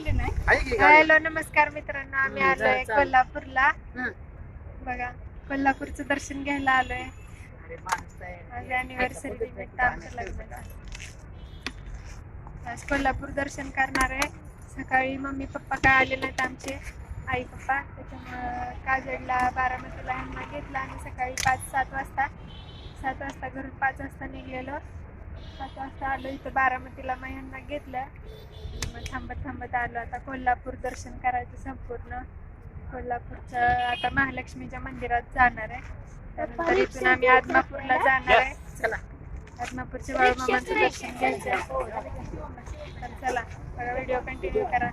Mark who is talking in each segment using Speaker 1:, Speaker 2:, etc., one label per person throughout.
Speaker 1: बोलले नाही?
Speaker 2: हॅलो नमस्कार मित्रांनो आम्ही आलोय. कोल्हापूरला.
Speaker 1: हं.
Speaker 2: बघा कोल्हापूरचं दर्शन घ्यायला आलोय. अॅनिव्हर्सरी निमित्त आमचं लग्न आज कोल्हापूर दर्शन करणार आहे. सकाळी मम्मी पप्पा काय आले नाहीत आमचे? आई पप्पा. त्याच्यामुळं काजळला बारामतीला ह्यांना घेतला आणि सकाळी पाच सात वाजता. सात वाजता घरून पाच वाजता निघलेलो. पाच वाजता आलो इथं बारामतीला मग घेतलं मग थांबत थांबत आलो आता कोल्हापूर दर्शन करायचं संपूर्ण. कोल्हापूरच्या आता महालक्ष्मीच्या मंदिरात जाणार आहे. त्यानंतर इथून आम्ही आदमापूरला जाणार आहे.
Speaker 1: चला.
Speaker 2: आदमापूरच्या बाळूमामाचं दर्शन घ्यायचं आहे. तर चला व्हिडिओ कंटिन्यू करा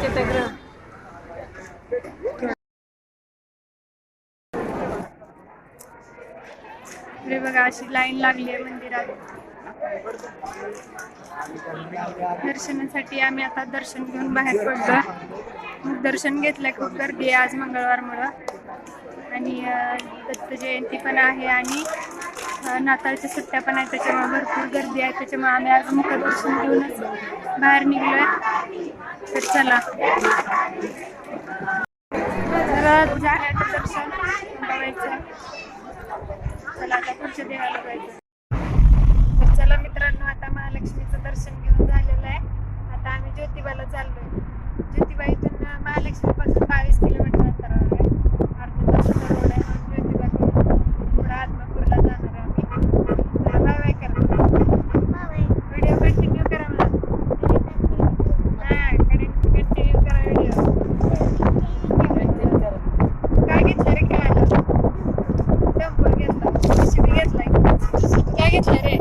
Speaker 1: स्वच्छतागृह
Speaker 2: बघा अशी लाईन लागली आहे मंदिरात. दर्शनासाठी आम्ही आता दर्शन घेऊन बाहेर पडलो दर्शन घेतलंय खूप गर्दी आहे आज मंगळवारमुळं. आणि दत्त जयंती पण आहे आणि नाताळच्या सुट्ट्या पण आहेत त्याच्यामुळे भरपूर गर्दी आहे त्याच्यामुळे आम्ही आज मुखदर्शन घेऊनच बाहेर निघलोय. तर चला. तर झाल्याचं दर्शन बघायचं. चला आता पुढच्या देवाला जायचं. तर चला मित्रांनो आता महालक्ष्मीचं दर्शन घेऊन झालेलं आहे आता आम्ही ज्योतिबाला चाललोय ज्योतिबा इथून महालक्ष्मीपासून बावीस किलोमीटर अंतरावर आहे अर्धा तासाचा रोड आहे म्हणून ज्योतिबाकडून पुढे आत्मापूरला जाणार आहे आम्ही तर बाय बाय करा व्हिडिओ कंटिन्यू करा मला हा कंटिन्यू करा व्हिडिओ काय घेतलं रे खेळायला डंपर घेतला शिबी घेतलाय काय घेतलं रे रेल्वे घेतली